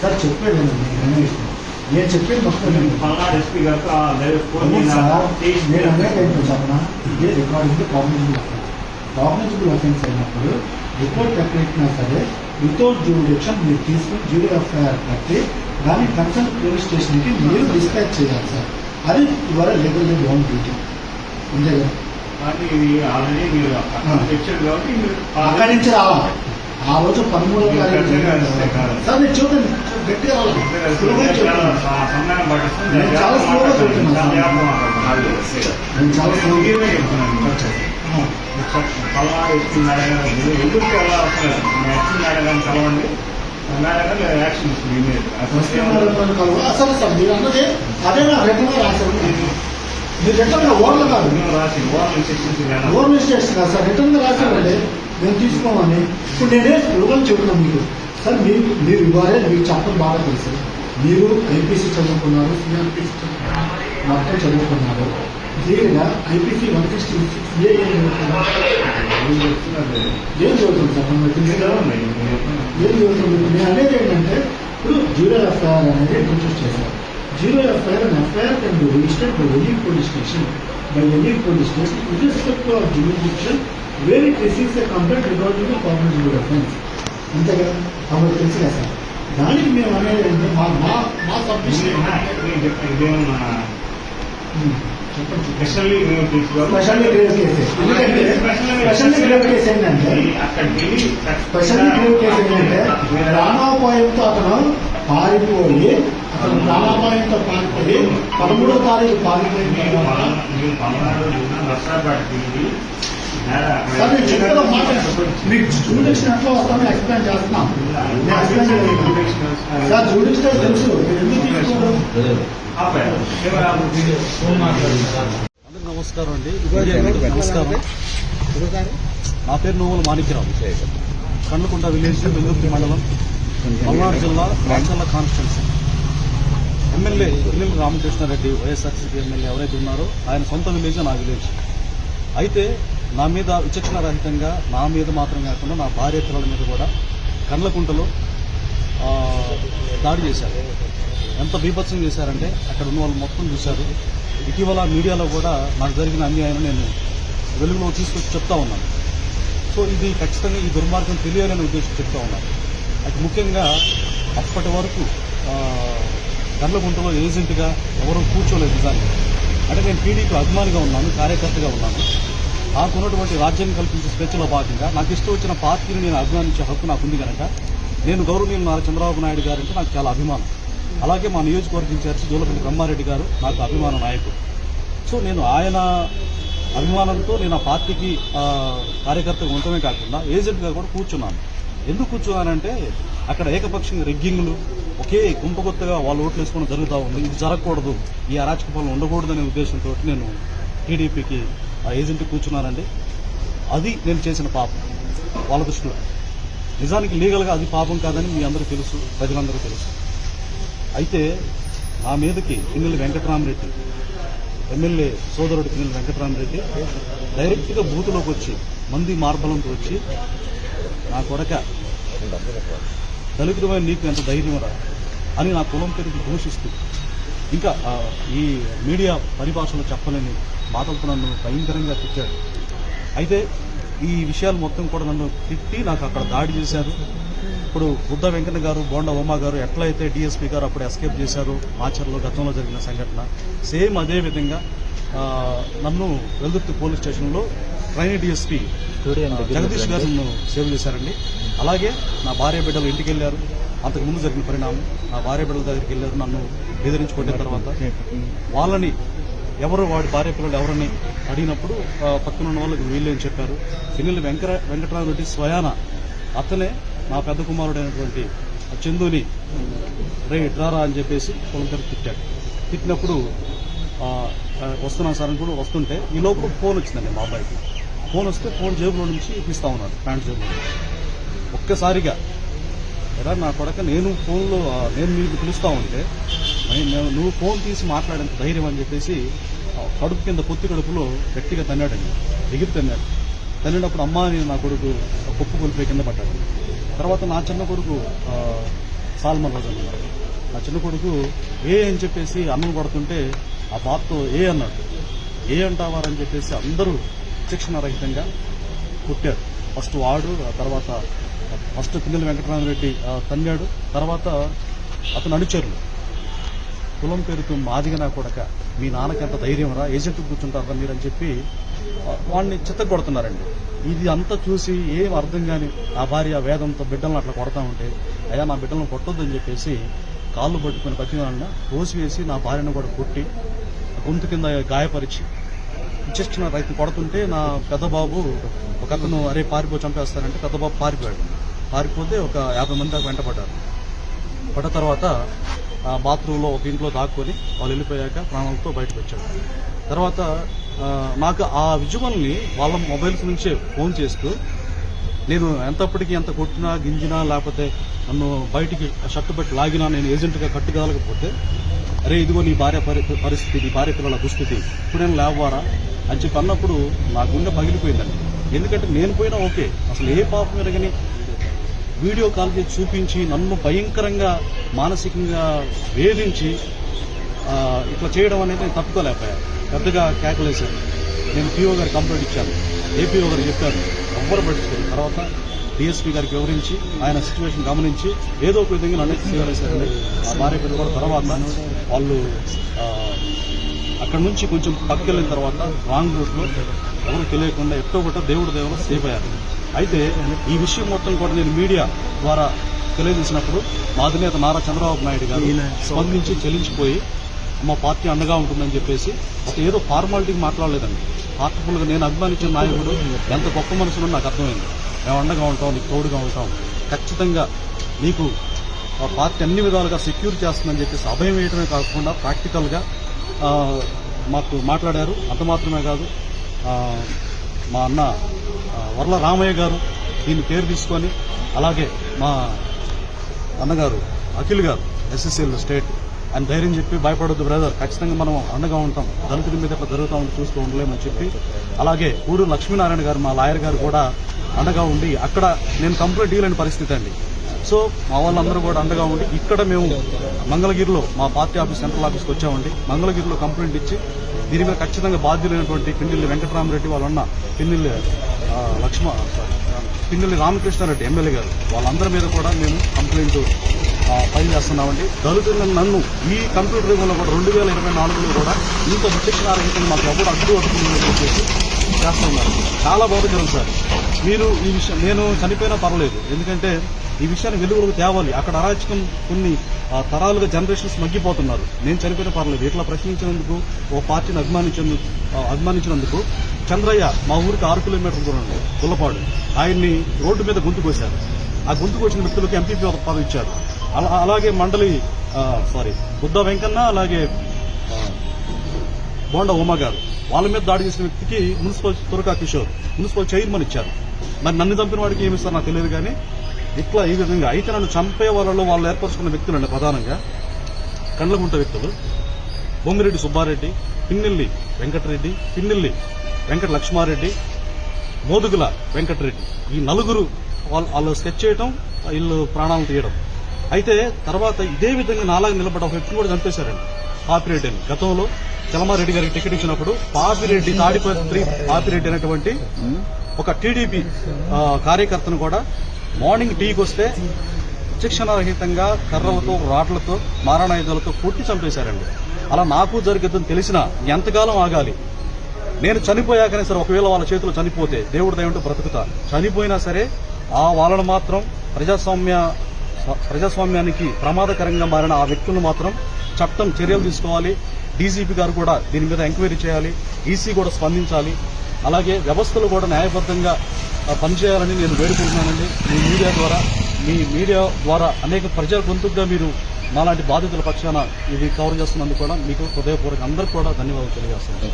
Sir చెప్పేది. నేను చెప్పేది మొత్తం. పల్నాడు ఎస్పీ చేసి నేను అనేది ఏంటో చెప్పనా ఇదే రికార్డింగ్ కాగ్నిజిబుల్ కాగ్నిజిబుల్ అఫెన్స్ అయినప్పుడు రిపోర్ట్ ఎక్కడెక్కినా సరే వితౌట్ జ్యూడిక్షన్ మీరు తీసుకుని జ్యూరీ ఎఫ్ఐఆర్ కట్టి దాన్ని కన్సర్న్ పోలీస్ స్టేషన్కి మీరు డిస్పాచ్ చేయాలి సార్. అది ఇవాళ లీగల్ ఓన్ డ్యూటీ అంతే కదా? అక్కడి నుంచి రావాలి. ఆ రోజు పదమూడవ తారీఖు. సార్ నేను చూడండి గట్టిగా నేను చాలా స్లోగా చెప్తున్నాను సార్. నేను చాలా చెప్తున్నాను. అసలు సార్ మీరు అన్నది అదే నా రిటర్న్ రాశారు. మీరు రిటర్న్ ఓవర్లు కాదు. ఓవర్ మిస్టేక్స్ కాదు. సార్ రిటర్న్ రాశారండి మేము తీసుకోమని ఇప్పుడు నేనే స్లోగన్ చెప్తున్నాను మీకు? సార్ మీరు మీరు ఇవ్వాలి మీకు చెప్పడం బాగా తెలుసు మీరు ఐపీసీ చదువుకున్నారు సిఆర్పిసి మొత్తం చదువుకున్నారు. క్లియర్గా IPC one sixty six A చదువుతుంది సార్? ఏం చదువుతుంది నేను అనేది ఏంటంటే ఇప్పుడు జీరో ఎఫ్ఐఆర్ అనేది ఇంట్రొడ్యూస్ చేశారు. Zero FIR and FIR can be registered by any police station by any police station with respect to of jurisdiction where it receives a complaint regarding the cognizable offence అంతే కదా? కాబట్టి తెలుసు కదా sir. దానికి మేము అనేది మా మా మా సబ్మిషన్ ఇదేమన్నా చెప్పండి స్పెషల్లీ స్పెషల్లీ గ్రేవ్ కేసెస్ ఎందుకంటే స్పెషల్లీ గ్రేవ్ కేసు ఏంటంటే అక్కడికి వెళ్ళి స్పెషల్లీ గ్రేవ్ కేసు ఏంటంటే ప్రాణాపాయంతో అతను పారిపోయి అతను ప్రాణాపాయంతో పారిపోయి పదమూడో తారీఖు పారిపోయిన తర్వాత నేను మీకు జూడిక్షన్ ఎట్లా వస్తామో ఎక్స్ప్లెయిన్ చేస్తున్నాం సార్ జూడిక్షన్ తెలుసు. నమస్కారం అండి. నమస్కారం. నా పేరు నోముల మాణిక్యరావు. కండ్లకుంట విలేజ్ వెల్లుర్తి మండలం పల్నాడు జిల్లా రాచల్ల కాన్స్టిట్యున్సీ. ఎమ్మెల్యే పిల్లల రామకృష్ణారెడ్డి వైఎస్ఆర్సీపీ ఎమ్మెల్యే ఎవరైతే ఉన్నారో ఆయన సొంత విలేజ్ నా విలేజ్. అయితే నా మీద విచక్షణ రహితంగా నా మీద మాత్రం కాకుండా నా భార్య పిల్లల మీద కూడా కండ్లకుంటలో దాడి చేశారు. ఎంత బీభత్సం చేశారంటే అక్కడ ఉన్న వాళ్ళు మొత్తం చూశారు. ఇటీవల మీడియాలో కూడా నాకు జరిగిన అన్యాయం నేను వెలుగులో తీసుకొచ్చి చెప్తా ఉన్నాను. సో ఇది ఖచ్చితంగా ఈ దుర్మార్గం తెలియాలనే ఉద్దేశం చెప్తా ఉన్నాను. అది ముఖ్యంగా అప్పటి వరకు గండ్లగుంటలో ఏజెంట్గా ఎవరూ కూర్చోలేదు నిజానికి. అంటే నేను టీడీపీ అభిమానిగా ఉన్నాను కార్యకర్తగా ఉన్నాను. నాకు ఉన్నటువంటి రాజ్యాన్ని కల్పించే స్వేచ్ఛలో భాగంగా నాకు ఇష్టం వచ్చిన పార్టీని నేను అభిమానించే హక్కు నాకు ఉంది కనుక నేను గౌరవనీయులు నారా చంద్రబాబు నాయుడు గారు అంటే నాకు చాలా అభిమానం. అలాగే మా నియోజకవర్గ ఇన్ఛార్జి జోలపల్లి బ్రహ్మారెడ్డి గారు నాకు అభిమాన నాయకుడు. సో నేను ఆయన అభిమానంతో నేను ఆ పార్టీకి కార్యకర్తగా ఉండటమే కాకుండా ఏజెంట్గా కూడా కూర్చున్నాను. ఎందుకు కూర్చున్నానంటే అక్కడ ఏకపక్షంగా రెగ్గింగ్లు ఒకే గుంపగొత్తగా వాళ్ళు ఓట్లు వేసుకోవడం జరుగుతూ ఉంది. ఇది జరగకూడదు. ఈ అరాచక పాలన ఉండకూడదనే ఉద్దేశంతో నేను టీడీపీకి ఆ ఏజెంట్ కూర్చున్నానండి అది నేను చేసిన పాపం వాళ్ళ దృష్టిలో. నిజానికి లీగల్గా అది పాపం కాదని మీ అందరూ తెలుసు ప్రజలందరూ తెలుసు. అయితే నా మీదకి పిన్నెల్లి వెంకటరామరెడ్డి ఎమ్మెల్యే సోదరుడు పిన్నెల్లి వెంకటరామరెడ్డి డైరెక్ట్గా బూతులోకి వచ్చి మంది మార్బలంతో వచ్చి నా కొడక దళితుడమైన నీకు ఎంత ధైర్యం రా అని నా కులం పేరుకి దూషిస్తూ ఇంకా ఈ మీడియా పరిభాషలో చెప్పలేని మాటలతో నన్ను భయంకరంగా తిట్టాడు. అయితే ఈ విషయాలు మొత్తం కూడా నన్ను తిట్టి నాకు అక్కడ దాడి చేశారు. ఇప్పుడు బుద్ధ వెంకన్న గారు బోండా ఉమా గారు ఎట్లయితే డిఎస్పీ గారు అప్పుడు ఎస్కేప్ చేశారు మాచర్లో గతంలో జరిగిన సంఘటన సేమ్ అదే విధంగా నన్ను వెల్దుర్తి పోలీస్ స్టేషన్లో ట్రైనీ డిఎస్పీ జగదీష్ గారు నన్ను సేవ్ చేశారండి. అలాగే నా భార్య బిడ్డలు ఇంటికి వెళ్ళారు అంతకు ముందు జరిగిన పరిణామం నా భార్య బిడ్డల దగ్గరికి వెళ్ళారు నన్ను బెదిరించి తర్వాత వాళ్ళని ఎవరు వాడి భార్య పిల్లలు ఎవరని అడిగినప్పుడు పక్కన ఉన్న వాళ్ళకి వీళ్ళు అని చెప్పారు. పిన్నెల్లి వెంకట వెంకటరామరెడ్డి స్వయాన అతనే నా పెద్ద కుమారుడైనటువంటి చందుని రే ఇట్రారా అని చెప్పేసి పొలం తిట్టాడు. తిట్టినప్పుడు వస్తున్నాను సార్ అని కూడా వస్తుంటే ఈ లోపల ఫోన్ వచ్చిందండి మా అబ్బాయికి. ఫోన్ వస్తే ఫోన్ జేబులో నుంచి తీస్తా ఉన్నాడు ప్యాంట్ జేబులో ఒక్కసారిగా ఎలా నా కొడక నేను ఫోన్లో నేను మీకు పిలుస్తా ఉంటే నువ్వు ఫోన్ తీసి మాట్లాడేంత ధైర్యం అని చెప్పేసి కడుపు కింద పొత్తి కడుపులో గట్టిగా తన్నాడండి ఎగిరి తన్నాడు. తన్నినప్పుడు అమ్మ నేను నా కొడుకు కుప్పు కొలిపోయి కింద పడ్డాడు. తర్వాత నా చిన్న కొడుకు సాల్మన్ రోజు నా చిన్న కొడుకు ఏ అని చెప్పేసి అన్నం కొడుతుంటే ఆ బాత్తో ఏ అన్నాడు. ఏ అంటావారని చెప్పేసి అందరూ శిక్షణ రహితంగా కుట్టారు. ఫస్ట్ వాడు ఆ తర్వాత ఫస్ట్ పిల్లల వెంకటరామరెడ్డి తన్నాడు తర్వాత అతను అనుచరులు. కులం పేరుతో మాదిగా కొడక మీ నాన్నకి ఎంత ధైర్యం రా ఏజెంట్ కూర్చుంటారా మీరు అని చెప్పి వాడిని చిత్త కొడుతున్నారండి ఇది అంతా చూసి ఏం అర్థం కాని ఆ భార్య వేదంతో బిడ్డలను అట్లా కొడతా ఉంటే అయ్యా నా బిడ్డలను కొట్టొద్దని చెప్పేసి కాళ్ళు పట్టుకుని పచ్చివాడిన తోసి వేసి నా భార్యను కూడా కొట్టి గొంతు కింద గాయపరిచి ఇచ్చేస్తున్న రైతు కొడుతుంటే నా పెద్ద బాబు ఒక అతను అరే పారిపో చంపేస్తానంటే పెద్ద బాబు పారిపోయాడు. పారిపోతే ఒక యాభై మంది దాకా వెంటపడ్డారు. పడ్డ తర్వాత ఆ బాత్రూంలో ఒక ఇంట్లో దాక్కొని వాళ్ళు వెళ్ళిపోయాక ప్రాణాలతో బయటకు వచ్చాడు తర్వాత నాకు ఆ విజువల్ని వాళ్ళ మొబైల్స్ నుంచే ఫోన్ చేస్తూ నేను ఎంతప్పటికీ ఎంత కొట్టినా గింజినా లేకపోతే నన్ను బయటికి షర్ట్ పెట్టి లాగినా నేను ఏజెంట్గా కట్టుకోగలకపోతే అరే ఇదిగో నీ భార్య పరి- పరిస్థితి నీ భార్య పిల్లల దుస్థితి ఇప్పుడు నేను లేవారా? అని చెప్పి అన్నప్పుడు నా గుండె పగిలిపోయిందండి. ఎందుకంటే నేను పోయినా ఓకే అసలు ఏ పాపం ఎరగని వీడియో కాల్ చేసి చూపించి నన్ను భయంకరంగా మానసికంగా వేధించి ఇట్లా చేయడం అనేది నేను తప్పుకోలేకపోయాను పెద్దగా కేకలేశాను. నేను పిఓ గారు కంప్లైంట్ ఇచ్చాను. ఏపీఓ గారు చెప్పాను ఎవ్వరు పట్టించుకోరు. తర్వాత డిఎస్పీ గారికి వివరించి ఆయన సిచ్యువేషన్ గమనించి ఏదో ఒక విధంగా నన్ను చేయాలి ఆ భార్య కూడా తర్వాత వాళ్ళు అక్కడ నుంచి కొంచెం పక్కకెళ్ళిన తర్వాత రాంగ్ రూట్లో ఎవరు తెలియకుండా ఎట్టో ఒకటో దేవుడు దేవుడు సేఫ్ అయ్యారు. అయితే ఈ విషయం మొత్తం కూడా నేను మీడియా ద్వారా తెలియజేసినప్పుడు మా అధినేత నారా చంద్రబాబు నాయుడు గారు స్పందించి చెల్లించిపోయి మా పార్టీ అండగా ఉంటుందని చెప్పేసి ఏదో ఫార్మాలిటీకి మాట్లాడలేదండి. గా నేను అభిమానించిన నాయకుడు ఎంత గొప్ప మనసులో నాకు అర్థమైంది. మేము అండగా ఉంటాం నీకు తోడుగా ఉంటాం. ఖచ్చితంగా నీకు ఆ పార్టీ అన్ని విధాలుగా సెక్యూర్ చేస్తుందని చెప్పేసి అభయం వేయడమే కాకుండా ప్రాక్టికల్గా ఆ, మాకు మాట్లాడారు. అంత మాత్రమే కాదు మా అన్న వరల వర్ల రామయ్య గారు దీన్ని పేరు తీసుకొని అలాగే మా అన్నగారు అఖిల్ గారు ఎస్ఎస్ఎల్ స్టేట్ అని ధైర్యం చెప్పి భయపడొద్దు బ్రదర్. ఖచ్చితంగా మనం అండగా ఉంటాం. దళితుల మీద జరుగుతూ ఉండి చూస్తూ ఉండలేమని చెప్పి అలాగే ఊరు లక్ష్మీనారాయణ గారు మా లాయర్ గారు కూడా అండగా ఉండి అక్కడ నేను కంప్లైంట్ ఇవ్వలేని పరిస్థితి అండి. సో మా వాళ్ళందరూ కూడా అండగా ఉండి ఇక్కడ మేము మంగళగిరిలో మా పార్టీ ఆఫీస్ సెంట్రల్ ఆఫీస్కి వచ్చామండి. మంగళగిరిలో కంప్లైంట్ ఇచ్చి దీని మీద ఖచ్చితంగా బాధ్యులైనటువంటి పిన్నెల్లి వెంకటరామరెడ్డి వాళ్ళన్న పిన్నెల్లి లక్ష్మ పిన్నెల్లి రామకృష్ణారెడ్డి ఎమ్మెల్యే గారు వాళ్ళందరి మీద కూడా మేము కంప్లైంట్ ఫైల్ చేస్తున్నామండి. దళితులను నన్ను ఈ కంప్యూటర్ యుగంలో కూడా రెండు వేల ఇరవై నాలుగులో కూడా ఇంత విచక్షణారహితంగా మాకు ఎవరు అడ్డు పడుతుందని చెప్పేసి చేస్తున్నారు చాలా బాధకరం సార్. మీరు ఈ విషయం నేను చనిపోయినా పర్వాలేదు. ఎందుకంటే ఈ విషయాన్ని వెలుగులోకి తేవాలి. అక్కడ అరాచకం కొన్ని తరాలుగా జనరేషన్స్ మగ్గిపోతున్నారు. నేను చనిపోయినా పర్వాలేదు. ఇట్లా ప్రశ్నించినందుకు ఓ పార్టీని అభిమానించేందుకు అభిమానించినందుకు చంద్రయ్య మా ఊరికి ఆరు కిలోమీటర్ల దూరంలో గుల్లపాడు. ఆయన్ని రోడ్డు మీద గొంతు కోశారు. ఆ గొంతు కోసిన వ్యక్తులకు ఎంపీపీ పదవి ఇచ్చారు. అలా అలాగే మండలి సారీ బుద్ధ వెంకన్న అలాగే బోండా ఉమా గారు. వాళ్ళ మీద దాడి చేసిన వ్యక్తికి municipal Turaka Kishore municipal chairman ఇచ్చారు. మరి నన్ను చంపిన వాడికి ఏమి ఇస్తారో నాకు తెలియదు కానీ ఇట్లా ఈ విధంగా అయితే నన్ను చంపే వాళ్ళలో వాళ్ళు ఏర్పరచుకున్న వ్యక్తులండి ప్రధానంగా. కండ్లగుంట వ్యక్తులు. బొమ్మిరెడ్డి సుబ్బారెడ్డి పిన్నెల్లి వెంకటరెడ్డి పిన్నెల్లి వెంకట లక్ష్మారెడ్డి మోదుగుల వెంకటరెడ్డి. ఈ నలుగురు వాళ్ళు వాళ్ళు స్కెచ్ చేయటం వీళ్ళు ప్రాణాలు తీయడం. అయితే తర్వాత ఇదే విధంగా నాలాగా నిలబడ్డ ఒక వ్యక్తిని కూడా చంపేశారండి. పాపిరెడ్డి అని. గతంలో చలమారెడ్డి గారికి టికెట్ ఇచ్చినప్పుడు పాపిరెడ్డి తాడిపత్రి పాపిరెడ్డి అనేటువంటి ఒక టీడీపీ కార్యకర్తను కూడా మార్నింగ్ టీకి వస్తే శిక్షణరహితంగా కర్రలతో రాట్లతో మారణాయుధాలతో కొట్టి చంపేశారండి. అలా నాకు జరిగేదని తెలిసినా ఎంతకాలం ఆగాలి? నేను చనిపోయాకనే సరే ఒకవేళ వాళ్ళ చేతిలో చనిపోతే దేవుడు దయంతో బ్రతుకుతా. చనిపోయినా సరే ఆ వాళ్ళను మాత్రం ప్రజాస్వామ్య ప్రజాస్వామ్యానికి ప్రమాదకరంగా మారిన ఆ వ్యక్తులను మాత్రం చట్టం చర్యలు తీసుకోవాలి. డీజీపీ గారు కూడా దీని మీద ఎంక్వైరీ చేయాలి ఈసీ కూడా స్పందించాలి. అలాగే వ్యవస్థలు కూడా న్యాయబద్ధంగా పనిచేయాలని నేను వేడుకుంటున్నానండి. మీ మీడియా ద్వారా మీ మీడియా ద్వారా అనేక ప్రజల గొంతుగా మీరు మాలాంటి బాధితుల పక్షాన ఇది కవర్ చేస్తున్నందుకు కూడా మీకు హృదయపూర్వక అందరికీ కూడా ధన్యవాదాలు తెలియజేస్తున్నాను.